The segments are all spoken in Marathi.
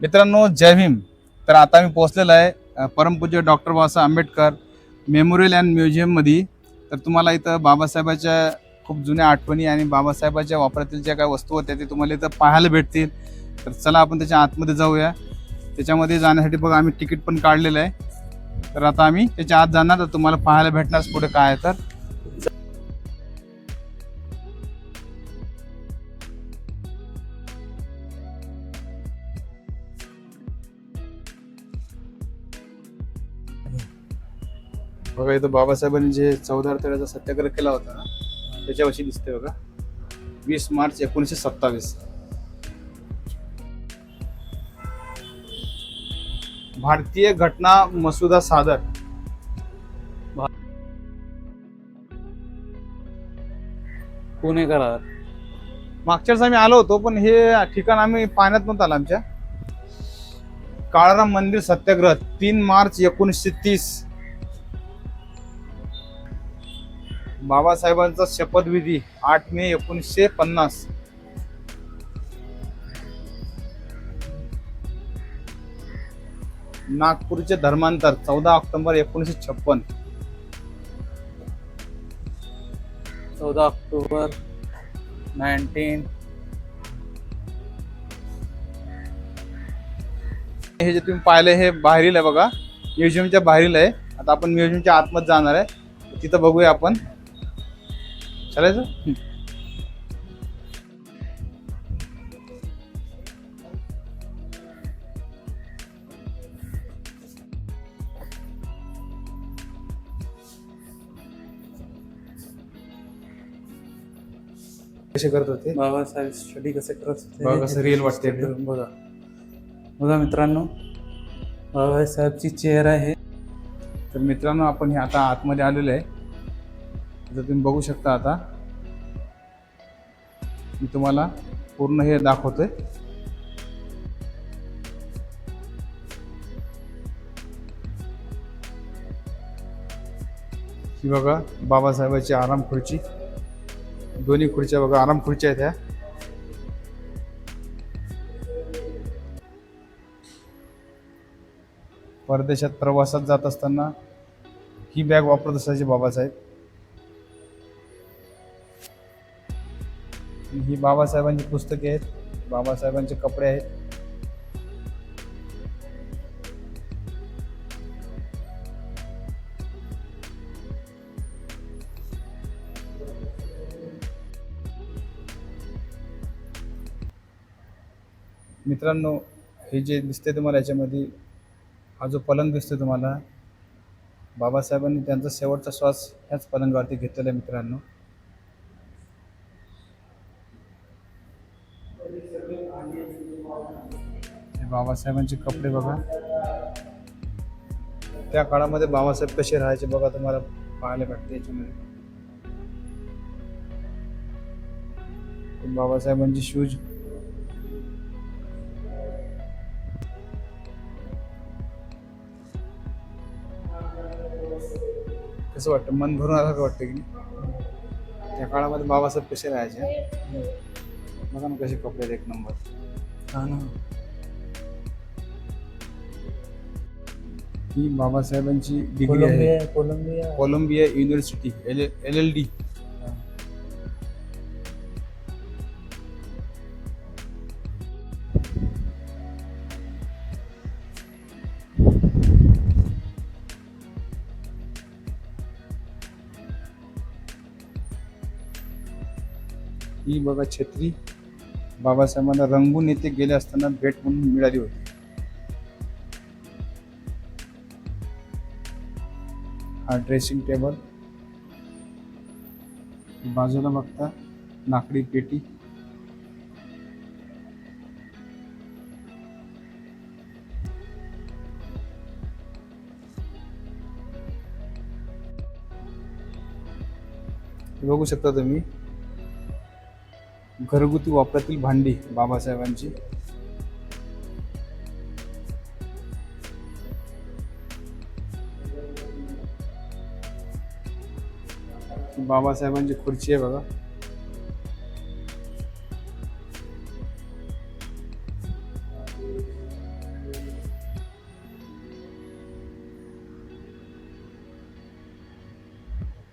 मित्रांनो जय भीम. तर आता मी पोहोचलेलो आहे परमपूज्य doctor Babasaheb Ambedkar memorial and म्युझियममध्ये तर तुम्हाला इथं बाबासाहेबाच्या खूप जुन्या आठवणी आणि बाबासाहेबाच्या वापरातील ज्या काही वस्तू होत्या ते तुम्हाला इथं पाहायला भेटतील. तर चला आपण त्याच्या आतमध्ये जाऊया. त्याच्यामध्ये जाण्यासाठी बघा आम्ही तिकीट पण काढलेलं आहे. तर आता आम्ही त्याच्या आत जाणार तर तुम्हाला पाहायला भेटणार पुढे काय आहे तर. बघा इथं बाबासाहेबांनी जे चौदा तळ्याचा सत्याग्रह केला होता ना त्याच्याविषयी दिसते बघा. वीस मार्च एकोणीसशे सत्तावीस. भारतीय घटना मसुदा सादर. पुणे करार? मागच्या आम्ही आलो होतो पण हे ठिकाण आम्ही पाण्यात नव्हतं आलं आमच्या. काळाराम मंदिर सत्याग्रह तीन मार्च एकोणीसशे तीस. बाबासाहेबांचा शपथविधी आठ मे एकोणीसशे पन्नास. नागपूरचे धर्मांतर चौदा ऑक्टोबर एकोणीसशे छप्पन. चौदा ऑक्टोबर नाईन्टीन. हे जे तुम्ही पाहिले हे बाहेरील आहे बघा. म्युझियमच्या बाहेरील आहे. आता आपण म्युझियमच्या आतमध्ये जाणार आहे. तिथं बघूया आपण. चालायचं? कसे करत होते? बाबासाहेब स्टडी कसे करत होते? बघा कसं वाटतंय? एकदम. बघा. बघा मित्रांनो बाबासाहेबची चेअर आहे. तर मित्रांनो आपण हे आता आतमध्ये आलेलो आहे. जर तुम्ही बघू शकता आता. मी तुम्हाला पूर्ण हे दाखवतोय. ही बघा बाबासाहेबाची आराम खुर्ची. दोन्ही खुर्च्या बघा आराम खुर्च्या आहेत ह्या. परदेशात प्रवासात जात असताना ही बॅग वापरत असायचे बाबासाहेब. ही बाबासाहेबांची पुस्तके आहेत बाबासाहेबांचे कपडे आहेत. मित्रांनो हे जे दिसते तुम्हाला याच्यामध्ये हा जो पलंग दिसतो तुम्हाला बाबासाहेबांनी त्यांचा शेवटचा श्वास ह्याच पलंगावरती घेतलेला आहे मित्रांनो हे बाबासाहेबांचे कपडे बघा. त्या काळामध्ये बाबासाहेब कसे राहायचे बघा तुम्हाला पाहायला भेटते याच्यामध्ये. बाबासाहेबांचे शूज कसं वाटतं? मन भरून आलं वाटतं की त्या काळामध्ये बाबासाहेब कसे राहायचे? बघा ना कसे कपडे एक नंबर हा ना. ही बाबासाहेबांची डिग्री आहे. Columbia Columbia. Columbia university L L L D ही बघा छत्री. बाबासाहेबांना रंगून येथे गेले असताना भेट म्हणून मिळाली होती. हा ड्रेसिंग टेबल बाजूला बघता लाकडी पेटी. बघू शकता तुम्ही घरगुती वापरातील भांडी बाबासाहेबांची. बाबासाहेबांची खुर्ची आहे बघा.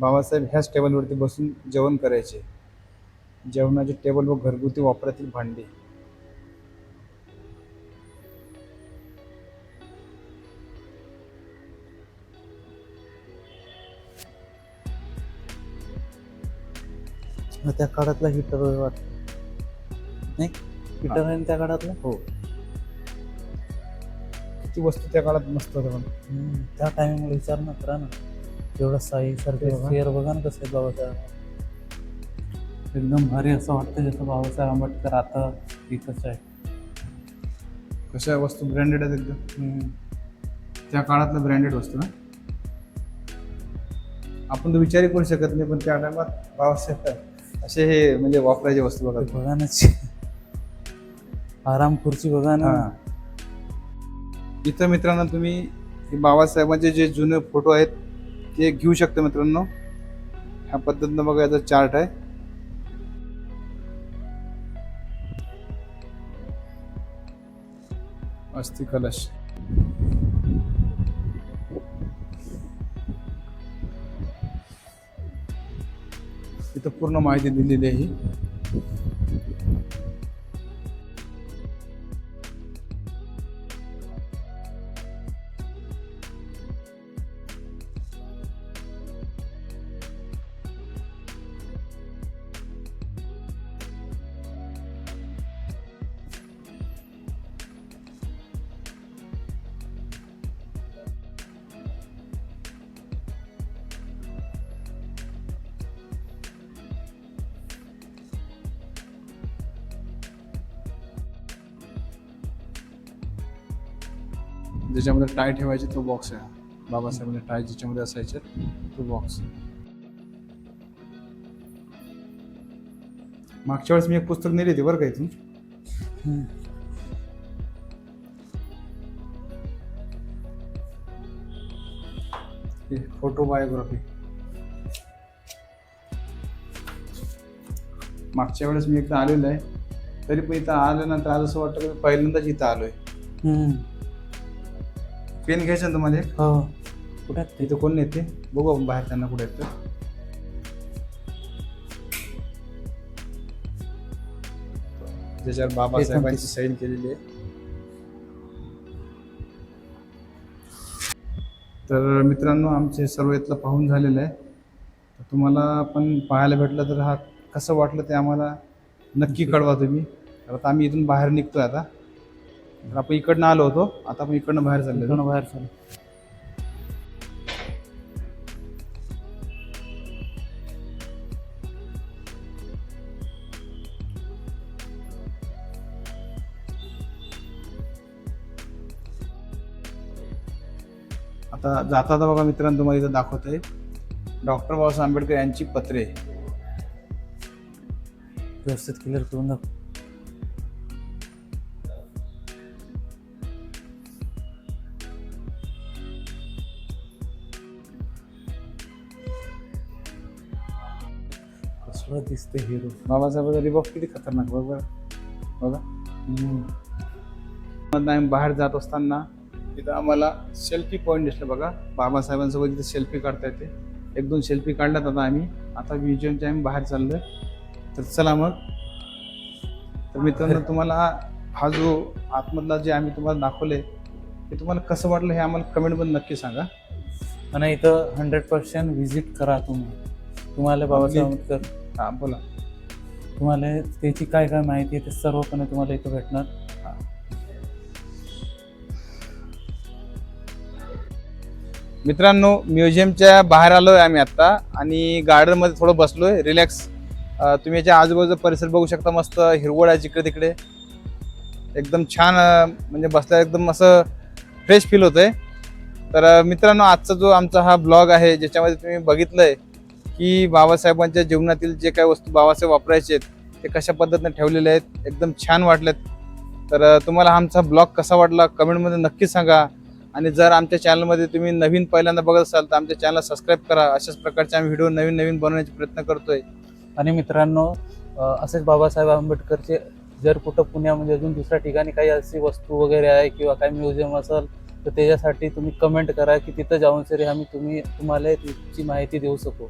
बाबासाहेब ह्याच टेबलवरती बसून जेवण करायचे. जेवणाचे टेबल व घरगुती वापरातील भांडी. त्या काळातला हिटर वाटत नाही? हिटर आहे ना त्या काळातला? हो. किती वस्तू त्या काळात मस्त होत्या पण. हम्म, त्या टायमिंगला विचार ना करा ना. एवढं साई सारखे बघा. चेअर बघा ना कसं आहे बाबासाहेब एकदम भारी असं वाटतं जसं बाबासाहेब आंबेडकर आता इथंच आहे. कशा वस्तू? ब्रँडेड आहेत एकदम. त्या काळातलं ब्रँडेड वस्तू ना? आपण तर विचारही करू शकत नाही पण त्या टायमात बाबासाहेब असे हे म्हणजे वापरायचे वस्तू बघा बघा ना आराम खुर्ची बघा ना. हा. इथं मित्रांनो तुम्ही हे बाबासाहेबांचे जे जुने फोटो आहेत ते घेऊ शकता मित्रांनो. ह्या पद्धतीनं बघा याचा चार्ट आहे. अस्थि कलश. इथं पूर्ण माहिती दिलेली आहे. ज्याच्यामध्ये टाय ठेवायचे तो बॉक्स आहे. बाबासाहेबांनी टाय ज्याच्यामध्ये असायचे तो बॉक्स मागच्या वेळेस मी एक पुस्तक नेली होती बरं का इथून? फोटो बायोग्राफी मागच्या वेळेस मी एकदा आलेलो आहे. तरी पण इथं आल्यानंतर आलं असं वाटतं की पहिल्यांदाच इथं आलोय. पेन घ्यायचं ना तुम्हाला एक? हो. कुठे आहेत ते? इथं कोण येते बघू आपण बाहेर त्यांना कुठे येतं ज्याच्यावर बाबासाहेबांची सैल केलेली आहे. तर मित्रांनो आमचे सर्व इथलं पाहून झालेलं आहे. तर तुम्हाला पण पाहायला भेटलं तर हा कसं वाटलं ते आम्हाला नक्की कळवा तुम्ही. तर आता आम्ही इथून बाहेर निघतोय आता. तर आपण इकडनं आलो होतो. आता आपण इकडनं बाहेर चाललो इकडनं बाहेर चालू आता जाता बघा मित्रांनो तुम्हाला इथं दाखवतोय. डॉक्टर बाबासाहेब आंबेडकर यांची पत्रे. व्यवस्थित क्लिअर करून दाखव. कसलं दिसते हिरो बाबासाहेबांचा रिबॉक किती खतरनाक बघ बरं. बघा. आम्ही बाहेर जात असताना तिथं आम्हाला सेल्फी पॉईंट दिसलं बघा. बाबासाहेबांसोबत तिथे सेल्फी काढता येते एक दोन सेल्फी काढल्यात आता आम्ही. आता म्युझियमच्या आम्ही बाहेर चाललोय. तर चला मग. तर मित्रांनो तुम्हाला हा जो आतमधला जे आम्ही तुम्हाला दाखवले ते तुम्हाला कसं वाटलं हे आम्हाला कमेंटमध्ये नक्की सांगा. आणि इथं हंड्रेड पर्सेंट व्हिजिट करा तुम्ही. तुम्हाला बाबासाहेब आंबेडकर हां बोला. तुम्हाला त्याची काय काय माहिती आहे ते सर्वपणे तुम्हाला इथं भेटणार. मित्रांनो म्युझियमच्या बाहेर आलोय आम्ही आता आणि गार्डनमध्ये थोडं बसलोय. रिलॅक्स तुम्ही याच्या आजूबाजूचा परिसर बघू शकता मस्त हिरवळ आहे जिकडे तिकडे. एकदम छान म्हणजे बसल्या एकदम असं फ्रेश फील होतंय. तर अं, मित्रांनो आजचा जो आमचा हा ब्लॉग आहे ज्याच्यामध्ये तुम्ही बघितलंय की बाबासाहेबांच्या जीवनातील जे काही वस्तू बाबासाहेब वापरायचे आहेत ते कशा पद्धतीने ठेवलेले आहेत एकदम छान वाटलेत. तर तुम्हाला आमचा ब्लॉग कसा वाटला कमेंटमध्ये नक्की सांगा. आणि जर आमच्या चॅनलमध्ये तुम्ही नवीन पहिल्यांदा बघत असाल तर आमच्या चॅनलला सबस्क्राईब करा. अशाच प्रकारचे आम्ही व्हिडिओ नवीन नवीन बनवण्याचा प्रयत्न करतोय. आणि मित्रांनो असेच बाबासाहेब आंबेडकरचे जर कुठं पुण्यामध्ये म्हणजे अजून दुसऱ्या ठिकाणी काही अशी वस्तू वगैरे आहे किंवा काही म्युझियम असेल तर त्याच्यासाठी तुम्ही कमेंट करा की तिथं जाऊन तरी आम्ही तुम्ही तुम्हाला तिची माहिती देऊ शकू.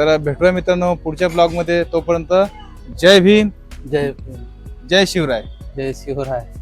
तर भेटूया मित्रांनो पुढच्या ब्लॉगमध्ये. तोपर्यंत जय भीम. जय भीम. जय शिवराय. जय शिवराय.